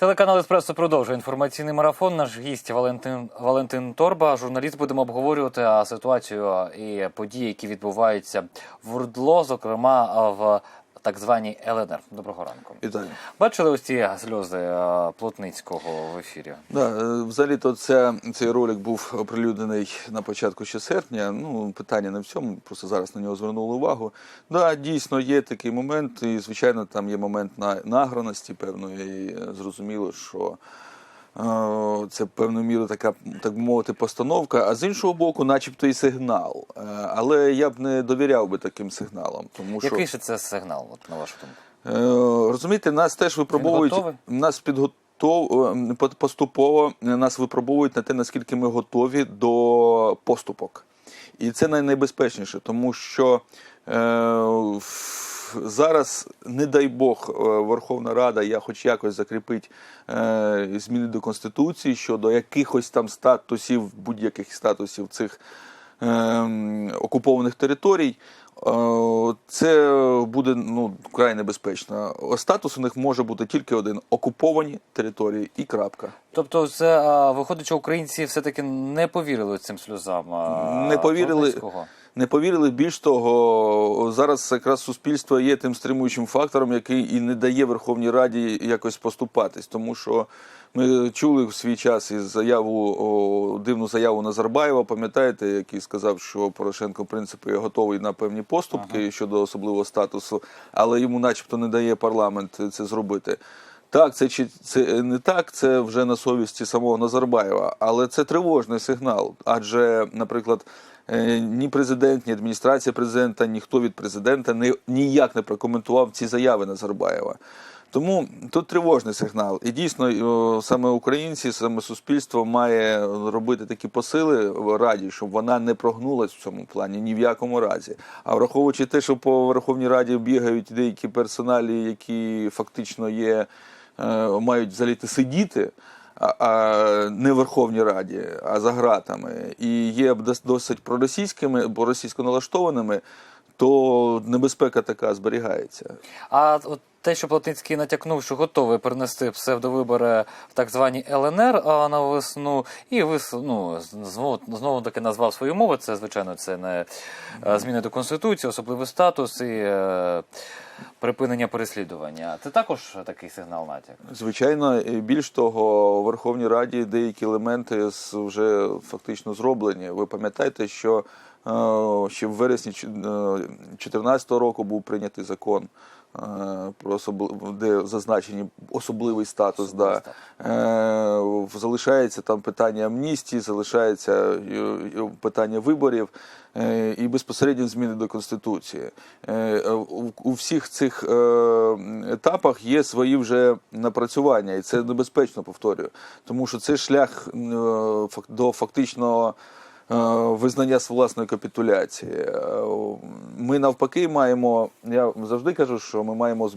Телеканал Еспресо продовжує інформаційний марафон. Наш гість Валентин Валентин Торба, журналіст. Будемо обговорювати ситуацію і події, які відбуваються в УРДЛО, зокрема в так званій ЛНР. Доброго ранку. Вітаю. Бачили ось ці сльози Плотницького в ефірі? Да, е, взагалі-то це, цей ролик був оприлюднений на початку ще серпня. Ну, питання не в цьому, просто зараз на нього звернули увагу. Да, дійсно є такий момент, і звичайно, там є момент на награності певної. І е, зрозуміло, що е, це певною мірою така, так би мовити, постановка, а з іншого боку, начебто і сигнал. Е, але я б не довіряв би таким сигналам. Тому що Який же це сигнал, от, на вашу думку? Е, Розумієте, нас теж випробовують. Нас підготов е, поступово нас випробовують на те, наскільки ми готові до поступок. І це найнебезпечніше, тому що е, зараз, не дай Бог, е, Верховна Рада, я хоч якось закріпить е, зміни до Конституції щодо якихось там статусів, будь-яких статусів цих ем, окупованих територій. Е, Це буде ну край небезпечно. Статус у них може бути тільки один: окуповані території і крапка. Тобто, це виходить, що українці все-таки не повірили цим сльозам. Не повірили. Плотницького? Не повірили. Більш того, зараз якраз суспільство є тим стримуючим фактором, який і не дає Верховній Раді якось поступатись, тому що. Ми чули в свій час із заяву о, дивну заяву Назарбаєва. Пам'ятаєте, який сказав, що Порошенко в принципі готовий на певні поступки щодо особливого статусу, але йому, начебто, не дає парламент це зробити. Так, це чи це не так, це вже на совісті самого Назарбаєва, але це тривожний сигнал. Адже, наприклад, ні президент, ні адміністрація президента, ніхто від президента не ніяк не прокоментував ці заяви Назарбаєва. Тому тут тривожний сигнал. І дійсно, саме українці, саме суспільство має робити такі посили в раді, щоб вона не прогнулась в цьому плані ні в якому разі. А враховуючи те, що по Верховній Раді бігають деякі персоналі, які фактично є, е, мають заліти сидіти. А, не Верховній Раді, а за ґратами, і є дос- досить проросійськими, бо російсько налаштованими, то небезпека така зберігається. А от те, що Плотницький натякнув, що готовий перенести псевдовибори в так звані ЛНР на весну, і вис, ну, знову, знову таки назвав свою мову. Це, звичайно, це не е, зміни до Конституції, особливий статус і е, припинення переслідування. Це також такий сигнал натяк. Звичайно, більш того, у Верховній Раді деякі елементи вже фактично зроблені. Ви пам'ятаєте, що е, ще в вересні 2014 року був прийнятий закон. Е, Про особли- де зазначені особливий статус, Особливий да. Е, залишається там питання амністії, залишається е, е, питання виборів е, і безпосередньо зміни до конституції. Е, у- У всіх цих е, етапах є свої вже напрацювання, і це небезпечно повторюю, тому що це шлях е, до фактичного. Е, з власної капітуляції. Е, Ми навпаки маємо. Я завжди кажу, що ми маємо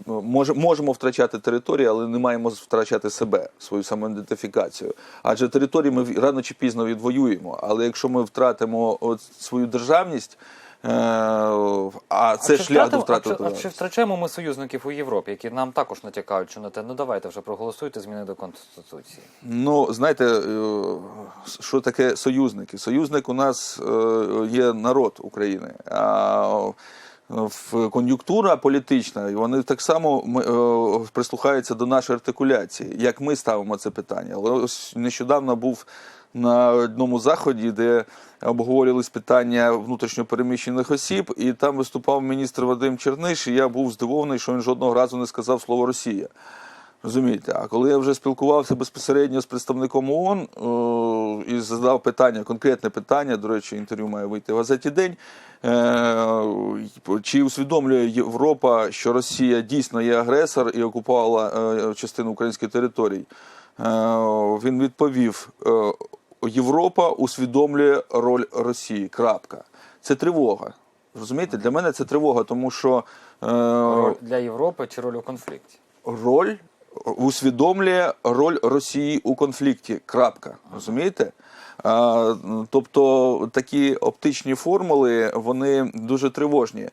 можемо втрачати територію, але не маємо втрачати себе, свою самоідентифікацію. Адже території ми рано чи пізно відвоюємо. Але якщо ми втратимо от свою державність, е, а це чи шлях до втрати а чи, а чи втрачаємо ми союзників у Європі, які нам також натякають, що на те, ну давайте вже проголосуйте зміни до Конституції. Ну, знаєте, е, що таке союзники? Союзник у нас е, є народ України. А кон'юнктура політична, і вони так само е, прислухаються до нашої артикуляції, як ми ставимо це питання. Але ось нещодавно був на одному заході, де обговорювались питання внутрішньопереміщених осіб, і там виступав міністр Вадим Черниш, і я був здивований, що він жодного разу не сказав слово Росія. Розумієте, а коли я вже спілкувався безпосередньо з представником ООН е, і задав питання, конкретне питання, до речі, інтерв'ю має вийти в газеті День. Е, чи усвідомлює Європа, що Росія дійсно є агресор і окупувала е, частину української території? Е, він відповів: е, Європа усвідомлює роль Росії. Крапка. Це тривога. Розумієте, для мене це тривога, тому що е, Роль для Європи чи роль у конфлікті? роль усвідомлює роль Росії у конфлікті. Крапка. Розумієте? Тобто такі оптичні формули вони дуже тривожні.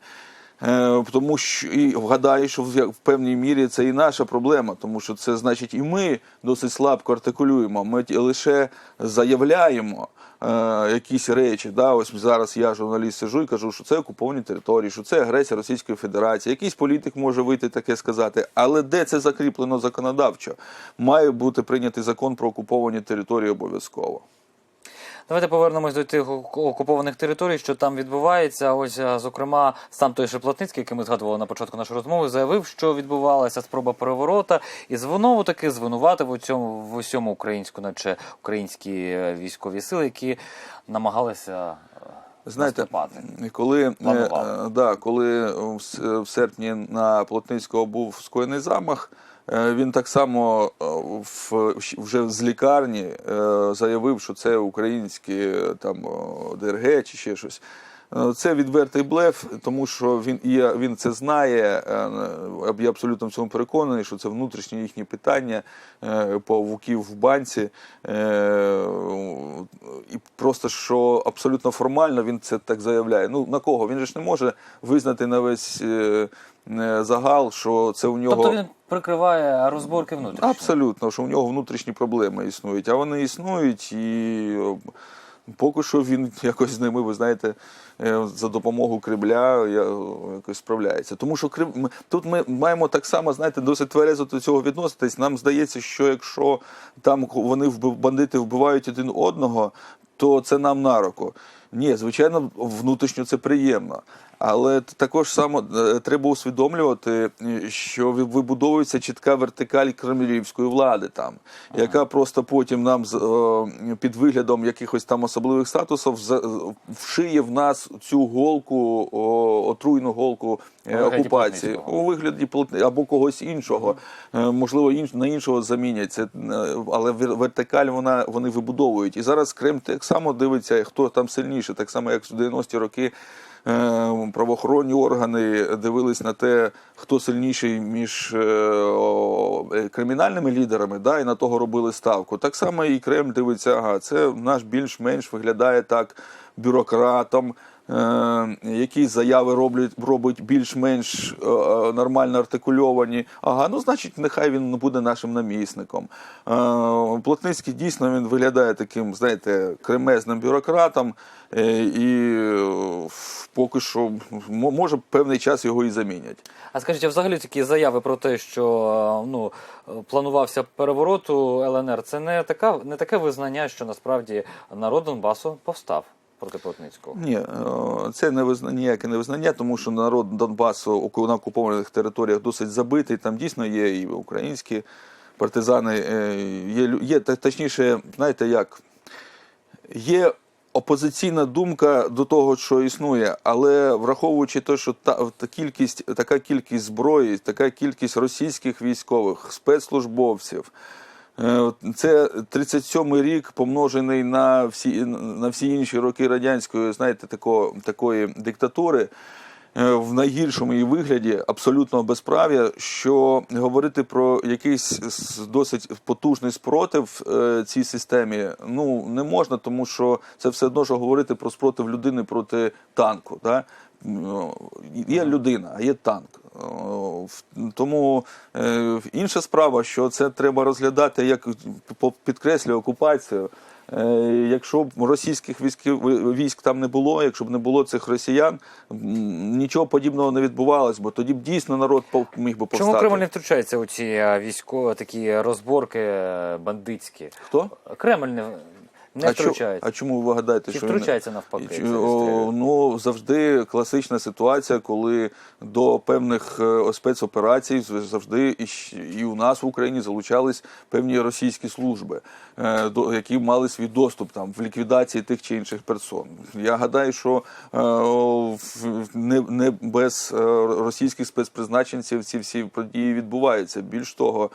Е, Тому що і вгадаю, що в певній мірі це і наша проблема, тому що це значить і ми досить слабко артикулюємо. Ми лише заявляємо е, якісь речі. Да? Ось зараз я журналіст сижу і кажу, що це окуповані території, що це агресія Російської Федерації. Якийсь політик може вийти таке сказати, але де це закріплено законодавчо? Має бути прийнятий закон про окуповані території обов'язково. Давайте повернемось до тих оку- окупованих територій, що там відбувається. Ось, зокрема, сам той Шеплотницький, який ми згадували на початку нашої розмови, заявив, що відбувалася спроба переворота, і знову таки звинуватив у цьому в усьому українську, наче українські е, військові сили, які намагалися е, Знаєте, наступати. коли, е, Планували. е, да, коли в в серпні на Плотницького був скоєний замах, е, він так само в, вже з лікарні е, заявив, що це українські там ДРГ чи ще щось. Це відвертий блеф, тому що він і він це знає. е, Я абсолютно в цьому переконаний, що це внутрішні їхні питання е, павуків в банці. Е, І просто що абсолютно формально він це так заявляє. Ну на кого? Він же ж не може визнати на весь загал, що це у нього. Тобто він прикриває розборки внутрішні. Абсолютно, що у нього внутрішні проблеми існують, а вони існують, і поки що він якось з ними, ви знаєте, е, за допомогою Кремля е, якось справляється. Тому що Крим... тут ми маємо так само, знаєте, досить тверезо до цього відноситись. Нам здається, що якщо там вони бандити вбивають один одного, то це нам на руку. Ні, звичайно, внутрішньо це приємно. Але також само е, треба усвідомлювати, що ви- вибудовується чітка вертикаль кремлівської влади там, яка просто потім нам під виглядом якихось там особливих статусів вшиє в нас цю голку, отруйну голку е, У вигляді окупації у вигляді Плотни- або когось іншого. Е, Можливо, інш, на іншого замінять це, е, але вер- вертикаль вона вони вибудовують. І зараз Крем так само дивиться, хто там сильніше, так само як в 90-ті роки. Е, Правоохоронні органи дивились на те, хто сильніший між е, е, кримінальними лідерами, да, і на того робили ставку. Так само і Кремль дивиться, ага, це наш більш-менш виглядає так бюрократом, е, які заяви роблять, робить більш-менш е, е, нормально артикульовані. Ага, ну значить, нехай він буде нашим намісником. Плотницький дійсно він виглядає таким, знаєте, кремезним бюрократом, і поки що може певний час його і замінять. А скажіть, а взагалі такі заяви про те, що ну планувався переворот у ЛНР, це не така не таке визнання, що насправді народ Донбасу повстав проти Плотницького. Ні, е, це не визна, ніяке не визнання, тому що народ Донбасу на окупованих територіях досить забитий. Там дійсно є і українські партизани, е, є, є точніше, знаєте як, є опозиційна думка до того, що існує, але враховуючи те, що та, та кількість, така кількість зброї, така кількість російських військових, спецслужбовців. Е, Це 37-й рік помножений на всі, на всі інші роки радянської, знаєте, тако, такої диктатури. е, В найгіршому її вигляді абсолютного безправ'я, що говорити про якийсь досить потужний спротив е, цій системі ну не можна, тому що це все одно, що говорити про спротив людини проти танку. Да? Ну, Є людина, а є танк. Тому е, інша справа, що це треба розглядати як підкреслюю окупацію. Е, Якщо б російських військів військ там не було, якщо б не було цих росіян, нічого подібного не відбувалось, бо тоді б дійсно народ міг би повстати. Чому Кремль не втручається у ці е, військові такі розборки е, бандитські? Хто? Кремль не, не а, втручається. а чому ви гадаєте, Чи що він втручається навпаки? Чи- ну завжди класична ситуація, коли до певних е, спецоперацій завжди і, і у нас в Україні залучались певні російські служби, е, до які мали свій доступ там в ліквідації тих чи інших персон. Я гадаю, що е, не, не без російських спецпризначенців ці всі події відбуваються. Більш того,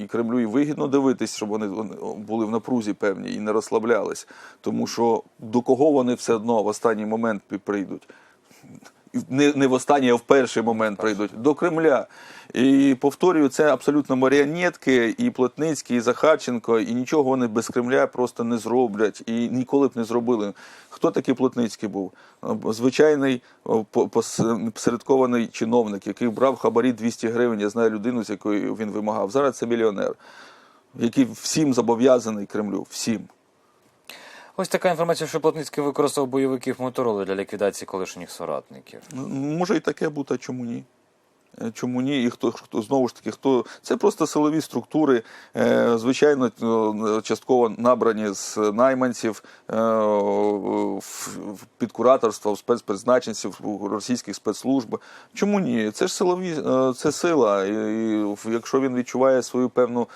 і Кремлю і вигідно дивитись, щоб вони вони були в напрузі певні і не розслаблялись. Тому що до кого вони все одно в останній момент прийдуть? не, не в останній, а в перший момент прийдуть до Кремля. І повторюю, це абсолютно маріонетки, і Плотницький, і Захарченко, і нічого вони без Кремля просто не зроблять і ніколи б не зробили. Хто такий Плотницький був? Звичайний посередкований чиновник, який брав хабарі 200 гривень. Я знаю людину, з якою він вимагав. Зараз це мільйонер, який всім зобов'язаний Кремлю. Всім. Ось така інформація, що Плотницький використав бойовиків Мотороли для ліквідації колишніх соратників. Ну, Може і таке бути, а чому ні? Е, Чому ні? І хто, хто знову ж таки, хто це просто силові структури, е, звичайно, е, частково набрані з найманців, е, в в спецпризначенців, російських спецслужб. Чому ні? Це ж силові, е, це сила. І, і якщо він відчуває свою певну.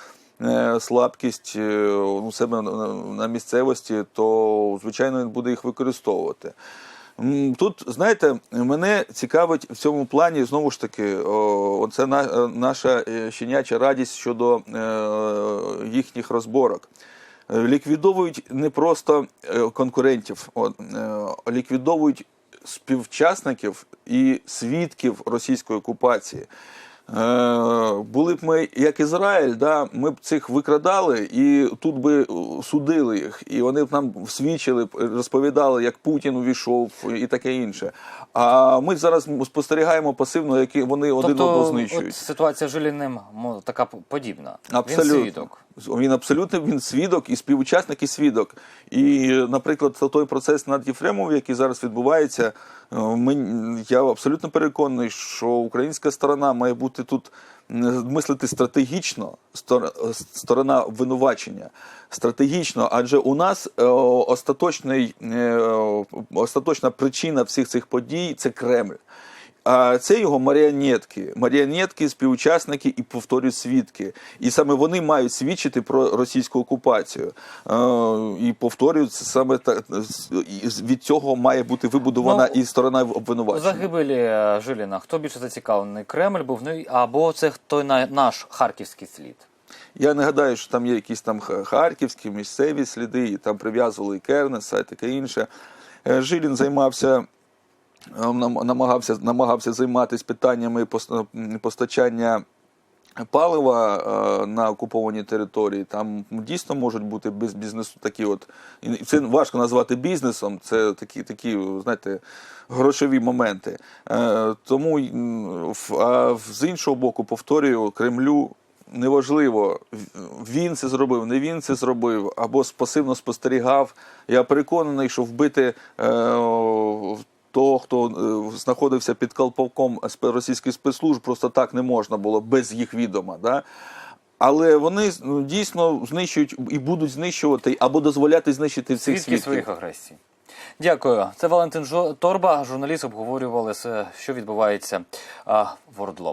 Е, Слабкість е, у себе на- місцевості, то звичайно він буде їх використовувати. Тут, знаєте, мене цікавить в цьому плані знову ж таки, о, на, е, наша щеняча радість щодо їхніх розборок. Ліквідовують не просто конкурентів, ліквідовують співчасників і свідків російської окупації. Е, Були б ми як Ізраїль, да, ми б цих викрадали і тут би е, судили їх, і вони б нам свідчили, розповідали, як Путін увійшов і таке інше. А ми зараз спостерігаємо пасивно, які вони один одного Тобто, знищують. от ситуація з Жиліним така подібна. Абсолютно. Він свідок. Він абсолютно він свідок і співучасник, і свідок. І, наприклад, той процес над Єфремовим, який зараз відбувається, е, мен- я абсолютно переконаний, що українська сторона має бути тут мислити стратегічно, сторона обвинувачення. Стратегічно, адже у нас е, остаточний, е, остаточна причина всіх цих подій це Кремль. А це його маріонетки, маріонетки, співучасники і повторюю свідки. І саме вони мають свідчити про російську окупацію. І повторюю, саме так від цього має бути вибудована Ну, і сторона обвинувачення. загибелі е, Жиліна хто більше зацікавлений? Кремль був ну, або це той на- наш харківський слід. Я не гадаю, що там є якісь там харківські місцеві сліди, і там прив'язували і Кернеса, і таке інше. Е, Жилін займався. Е, нам- Намагався, намагався займатися питаннями пос- постачання палива е, на окупованій території. Там дійсно можуть бути без бізнесу такі от. Це важко назвати бізнесом, це такі, такі знаєте, грошові моменти. Е, Тому а з іншого боку, повторюю, Кремлю. Неважливо, він це зробив, не він це зробив, або пасивно спостерігав. Я переконаний, що вбити е, того, хто е, знаходився під колпаком спе- російських спецслужб, просто так не можна було без їх відома. Да? Але вони ну, дійсно знищують і будуть знищувати або дозволяти знищити цих Свідки свідків. своїх агресій. Дякую. Це Валентин Жо- Торба, журналіст, обговорювали, що відбувається в Ордло.